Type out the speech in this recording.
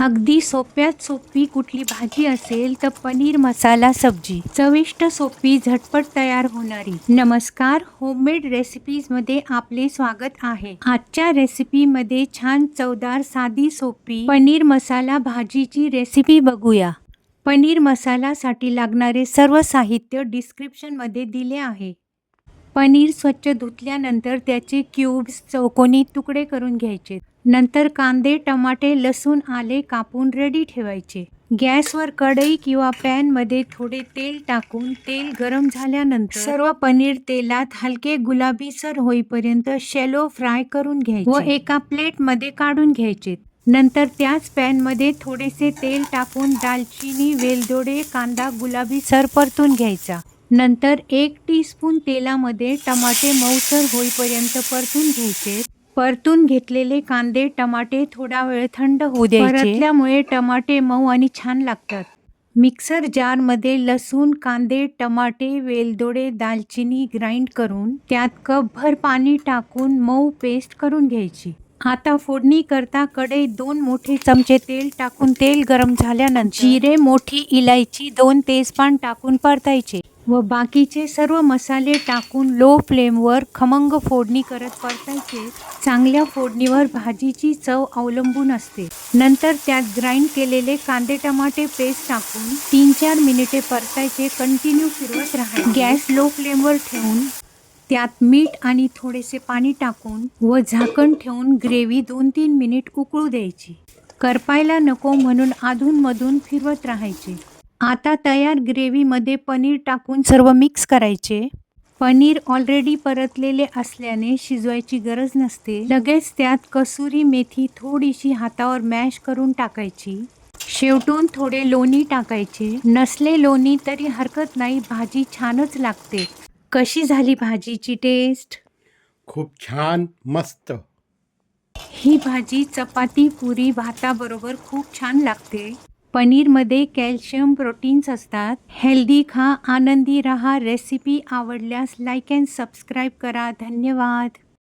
अगदी सोप्यात सोपी कुठली भाजी असेल तर पनीर मसाला सब्जी. चविष्ट सोपी झटपट तयार होणारी. नमस्कार होममेड रेसिपीजमध्ये आपले स्वागत आहे. आजच्या रेसिपीमध्ये छान चवदार साधी सोपी पनीर मसाला भाजीची रेसिपी बघूया. पनीर मसालासाठी लागणारे सर्व साहित्य डिस्क्रिप्शनमध्ये दिले आहे. पनीर स्वच्छ धुतल्यानंतर त्याचे क्यूब्स चौकोनी तुकडे करून घ्यायचे. नंतर कांदे टमाटे लसूण आले कापून रेडी ठेवायचे. गॅसवर कढई किंवा पॅनमध्ये थोडे तेल टाकून तेल गरम झाल्यानंतर सर्व पनीर तेलात हलके गुलाबीसर होईपर्यंत शेलो फ्राय करून घ्यायचे व एका प्लेटमध्ये काढून घ्यायचे. नंतर त्याच पॅनमध्ये थोडेसे तेल टाकून दालचिनी वेलदोडे कांदा गुलाबी सर परतून घ्यायचा. नंतर एक टीस्पून तेलामध्ये टमाटे मऊसर होईपर्यंत परतून घ्यायचे. परतून घेतलेले कांदे टमाटे थोडा वेळ थंड होऊ द्यायचे. परतल्यामुळे टमाटे मऊ आणि छान लागतात. मिक्सर जारमध्ये लसूण कांदे टमाटे वेलदोडे दालचिनी ग्राइंड करून त्यात कपभर पाणी टाकून मऊ पेस्ट करून घ्यायची. आता फोडणी करता कढई दोन मोठे चमचे तेल टाकून तेल गरम झाल्यानंतर जिरे मोठी इलायची दोन तेजपान टाकून परतायचे. व बाकीचे सर्व मसाले टाकून लो फ्लेमवर खमंग फोडणी करत परतायचे. चांगल्या फोडणीवर भाजीची चव अवलंबून असते. नंतर त्यात ग्राइंड केलेले कांदे टमाटे पेस्ट टाकून तीन चार मिनिटे परतायचे. कंटिन्यू फिरवत राहा गॅस लो फ्लेमवर ठेवून त्यात मीठ आणि थोडेसे पाणी टाकून व झाकण ठेवून ग्रेव्ही दोन तीन मिनिट उकळू द्यायची. करपायला नको म्हणून अधूनमधून फिरवत राहायचे. आता तयार ग्रेव्हीमध्ये पनीर टाकून सर्व मिक्स करायचे. पनीर ऑलरेडी परतलेले असल्याने शिजवायची गरज नसते. लगेच त्यात कसुरी मेथी थोडीशी हातावर मॅश करून टाकायची. शेवटून थोडे लोणी टाकायचे. नसले लोणी तरी हरकत नाही भाजी छानच लागते. कशी झाली भाजीची टेस्ट? खूप छान मस्त. ही भाजी चपाती पुरी भाताबरोबर खूप छान लागते. पनीरमध्ये कॅल्शियम प्रोटीन्स असतात. हेल्दी खा आनंदी रहा रेसिपी आवडल्यास लाईक अँड सबस्क्राईब करा. धन्यवाद.